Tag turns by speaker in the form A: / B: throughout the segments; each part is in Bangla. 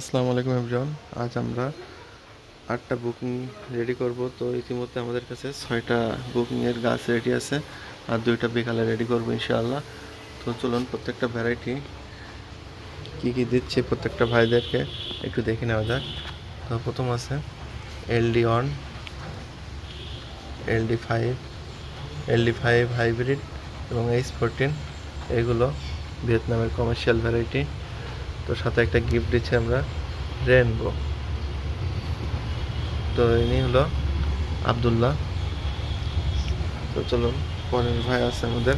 A: আসসালামু আলাইকুম এভরিওয়ান। আজ আমরা আটটা বুকিং রেডি করব। তো ইতিমধ্যে আমাদের কাছে ছয়টা বুকিংয়ের গাছ রেডি আছে আর দুইটা বিকালে রেডি করব ইনশাআল্লাহ। তো চলুন প্রত্যেকটা ভ্যারাইটি কী কী দিচ্ছে প্রত্যেকটা ভাইদেরকে একটু দেখে নেওয়া যাক। তো প্রথম আছে LD one LD five LD five hybrid এবং এইচ ফোরটিন এগুলো ভিয়েতনামের কমার্শিয়াল ভ্যারাইটি তো সাথে একটা গিফট দিচ্ছি আমরা রেনবো তো ইনি হলো আব্দুল্লাহ। তো চলুন, পরের ভাই আছে আমাদের।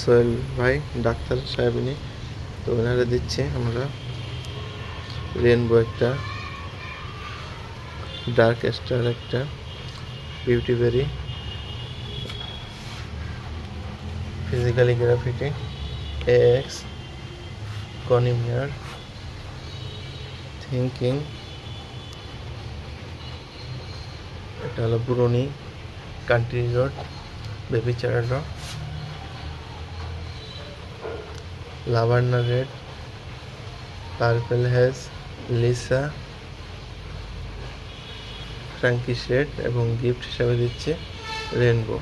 A: সোহেল ভাই, ডাক্তার সাহেব ইনি। তো ওনারা দিচ্ছে আমরা রেনবো একটা ডার্ক স্টার একটা beauty berry physically graffiti X কনিমিয়ার thinking এটা হলো বুরনি কান্ট্রি রোড বেবিচার লাভার্না red purple has Lisa Frankie shade এবং গিফট হিসাবে দিচ্ছে রেনবো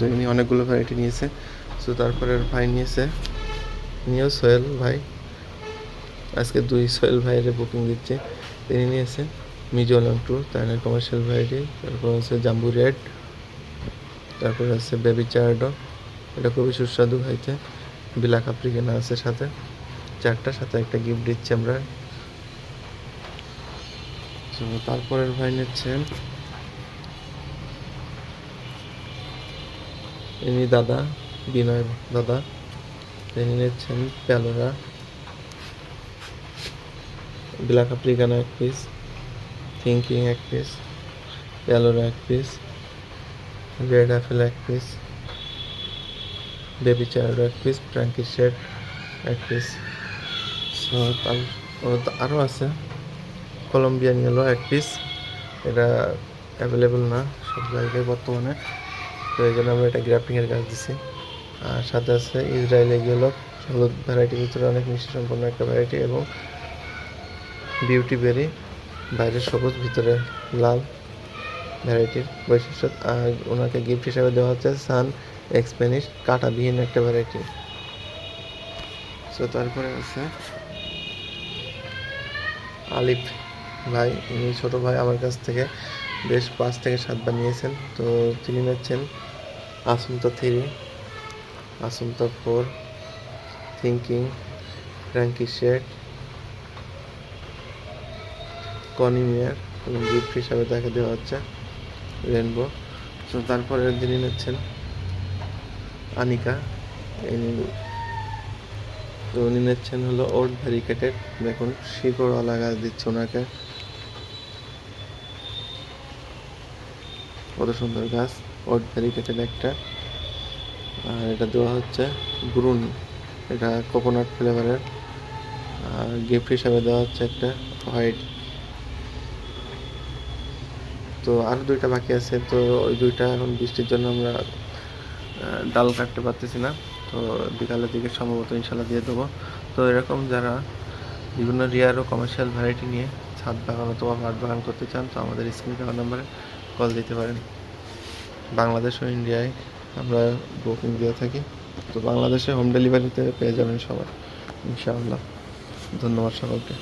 A: তো ইনি অনেকগুলো ভ্যারাইটি নিয়েছে। সো তারপরে ভাই নিয়েছে। নিয়েও সোহেল ভাই। আজকে দুই সোহেল ভাইয়ের বুকিং দিচ্ছে। তিনি নিয়েছে মিজোলাম টু তার কমার্শিয়াল ভ্যারাইটি তারপর হচ্ছে জাম্বু রেড, তারপর আছে বেবি চার্ডো এটা খুবই সুস্বাদু খাইতে বিলাক আফ্রিকানা আছে সাথে। চারটা, সাথে একটা গিফট দিচ্ছি আমরা। তারপরের ভাই নিচ্ছে ইনি দাদা, বিনয় দাদা তিনি নিচ্ছেন প্যালোরা। ব্ল্যাক আফ্রিকান এক পিস থিঙ্কিং এক পিস প্যালোরা এক পিস রেড অ্যাপেল এক পিস বেবি চার্ডো এক পিস ফ্র্যাঙ্কি শেড এক পিস আরও আছে কলম্বিয়ান ইয়েলো এক পিস এটা অ্যাভেলেবল না, সব জায়গায় বর্তমানে। তো এই জন্য আমরা এটা গ্রাফটিংয়ের কাজ দিছি। আর সাথে আছে ইসরায়েলি গেল হলুদ ভ্যারাইটির ভিতরে অনেক মিষ্টি সম্পন্ন একটা ভ্যারাইটি এবং বিউটি বেরি বাইরে সবুজ, ভিতরে লাল ভ্যারাইটির বৈশিষ্ট্য। আর ওনাকে গিফট হিসাবে দেওয়া হচ্ছে সান এক্সপেনিশ কাটাবিহীন একটা ভ্যারাইটি সো তারপরে আছে আলিফ ভাই ইনি ছোট ভাই আমার কাছ থেকে বেশ পাঁচ থেকে সাতবার নিয়েছেন তো তিনি নিচ্ছেন আসন্তা থ্রি, আসন্তা ফোর থিঙ্কিং ফ্র্যাঙ্কি শেড কনিমিয়ার এবং গিফট হিসাবে তাকে দেওয়া হচ্ছে রেনবো। তো তারপরে যিনি নিচ্ছেন আনিকা। তো উনি নিচ্ছেন হলো ওল্ড ভ্যারিকেটেড দেখুন, শিকড়ওয়ালা গাছ দিচ্ছে ওনাকে। কত সুন্দর গাছ ওট ভ্যারিকেটেড একটা। আর এটা দেওয়া হচ্ছে ব্রুনি এটা কোকোনাট ফ্লেভারের আর গিফট হিসাবে দেওয়া হচ্ছে একটা হোয়াইট তো আরও দুইটা বাকি আছে, তো ওই দুইটা এখন বৃষ্টির জন্য আমরা ডাল কাটতে পারতেছি না। তো বিকালের দিকে সম্ভবত ইনশাল্লাহ দিয়ে দেবো। তো এরকম যারা বিভিন্ন রিয়ার ও কমার্শিয়াল ভ্যারাইটি নিয়ে ছাদ বাগান অথবা মাঠ বাগান করতে চান, তো আমাদের স্ক্রিনে দেওয়া নাম্বারে কল দিতে পারেন। বাংলাদেশ ও ইন্ডিয়ায় আমরা বুকিং দিয়ে থাকি। তো বাংলাদেশে হোম ডেলিভারিতে পেয়ে যাবেন সবাই, ইনশাআল্লাহ। ধন্যবাদ সকলকে।